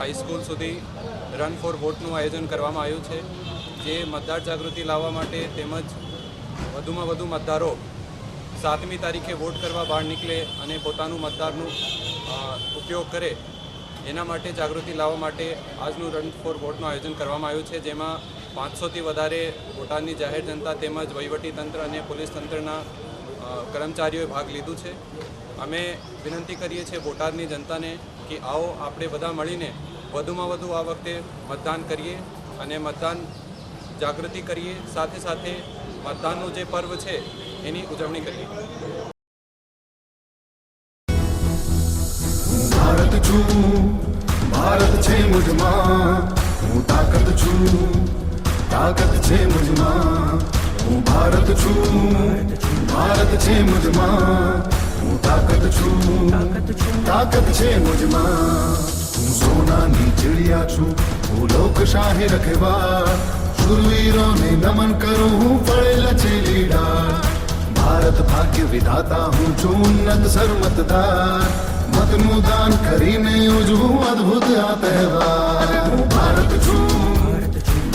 High school સુધી run for વોટનું આયોજન કરવામાં આવ્યું છે. જે મતદાર જાગૃતિ લાવવા માટે તેમજ વધુમાં વધુ મતદારો સાતમી તારીખે વોટ કરવા બહાર નીકળે અને પોતાનું મતદારનું ઉપયોગ કરે, એના માટે જાગૃતિ લાવવા માટે આજનું રન ફોર વોટનું આયોજન કરવામાં આવ્યું છે, જેમાં પાંચસોથી વધારે બોટાદની જાહેર જનતા તેમજ વહીવટી તંત્ર અને પોલીસ તંત્રના કર્મચારીઓએ ભાગ લીધું છે. અમે વિનંતી કરીએ છીએ બોટાદની જનતાને કે આવો આપણે બધા મળીને વધુમાં વધુ આ વખતે મતદાન કરીએ અને મતદાન જાગૃતિ કરીએ, સાથે સાથે મતદાનનું જે પર્વ છે, એની ઉજવણી કરીએ. ભારત છું, ભારત છે મુજમાં, હું તાકત છું, તાકત છે મુજમાં, હું ભારત છું, ભારત છે મુજમાં હું તાકાત છું. તાકાત છે. મુજમાં. હું સોનાની ચિડિયા છું. હું લોકશાહી રખવા. શુરવીરોને નમન કરું હું પડેલ છે લીડા. ભારત ભાગ્ય વિધાતા હું છું ઉન્નત સરમતદાર મતનું દાન કરીને ઉજવું અદ્ભુત આ તહેવાર. હું ભારત છું.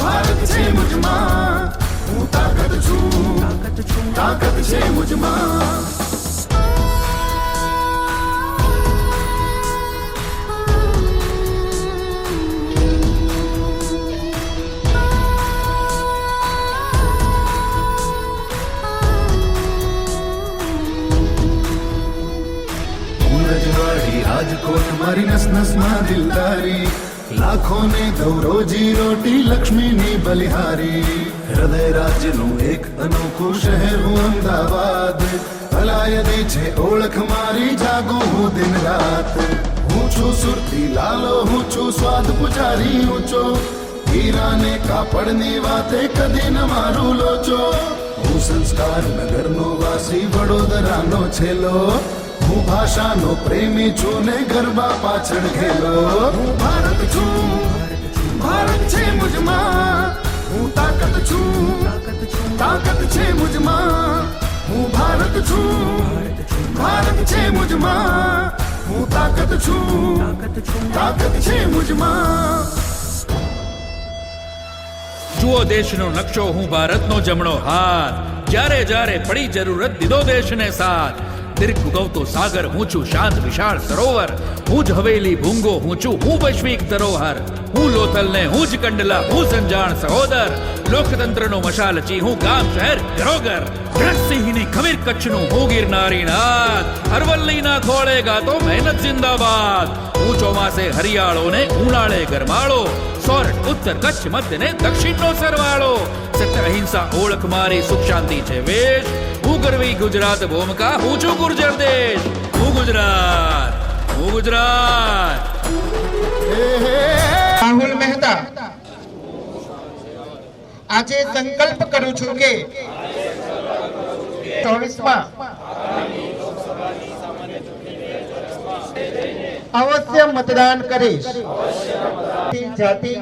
ભારત છે. મુજમાં. હું તાકાત છું. તાકાત છે મુજમાં. રજવાડી રાજકોટ મારી નસ નસમાં દિલદારી? લાખોને દઉં રોજી રોટી, લક્ષ્મીની બલિહારી. હૃદય રાજ્યનું એક અનોખું શહેર હું અમદાવાદ. ભલાયદી છે ઓળખ મારી, જાગો હું દિન રાત હું છું સુરતી લાલો, હું છું સ્વાદ પૂજારી ઊંચો. હીરાને કાપડની વાતે કદી ન મારું લોચો. હું સંસ્કાર નગરનો વાસી, વડોદરાનો છેલો. હું ભાષાનો પ્રેમી છું ને ગરબા પાછળ ખેલો હું ભારત છું, ભારત છે મુજમાં. હું તાકાત છું, તાકાત છે મુજમાં. હું ભારત છું, ભારત છે મુજમાં. હું તાકાત છું, તાકાત છે મુજમાં. જુઓ દેશનો નકશો, હું ભારતનો જમણો હાથ. જ્યારે જ્યારે પડી જરૂરત, દીધો દેશને સાથ. દીર્ઘ ઉગવતો સાગર, હું છું શાંત, વિશાળ સરોવર. હું જ હવેલી ભૂંગો, હું છું, હું વૈશ્વિક ધરોહર. હું લોથલ ને હું જ કંડલા, હું સંજાણ સહોદર લોકતંત્રનો મશાલ ચી હું ગામ, શહેર ઘરોઘર સિંહની ખમીર કચ્છનું હું ગિરનારી નાથ અરવલ્લીના ખોળે ગાતો મહેનત જિંદાબાદ. હું ચોમાસે હરિયાળો ને ઉનાળે ગરમાળો. સોરઠ, ઉત્તર કચ્છ મધ્ય ને દક્ષિણનો સરવાળો. સત્ય, અહિંસા, ઓળખ મારી સુખ, શાંતિ છે વેશ. હું કરવી ગુજરાત ભૂમિકા હું છું ગુર્જર દેશ હું ગુજરાત હું ગુજરાત. રાહુલ મહેતા આજે સંકલ્પ કરું છું કે ચોવીસમાં અવશ્ય મતદાન કરીશ. જાતિ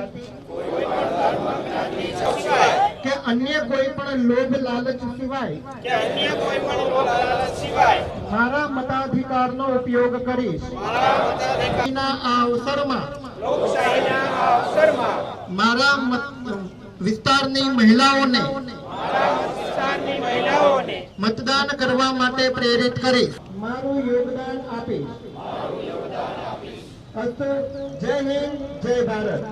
કે અન્ય કોઈ પણ લોભ લાલચ સિવાય મારા મતાધિકારનો ઉપયોગ કરીશ. ના આ અવસરમાં મારા મત- વિસ્તારની મહિલાઓને મતદાન કરવા માટે પ્રેરિત કરીશ. મારું યોગદાન આપીશ. અસ્તુ જય હિન્દ જય ભારત.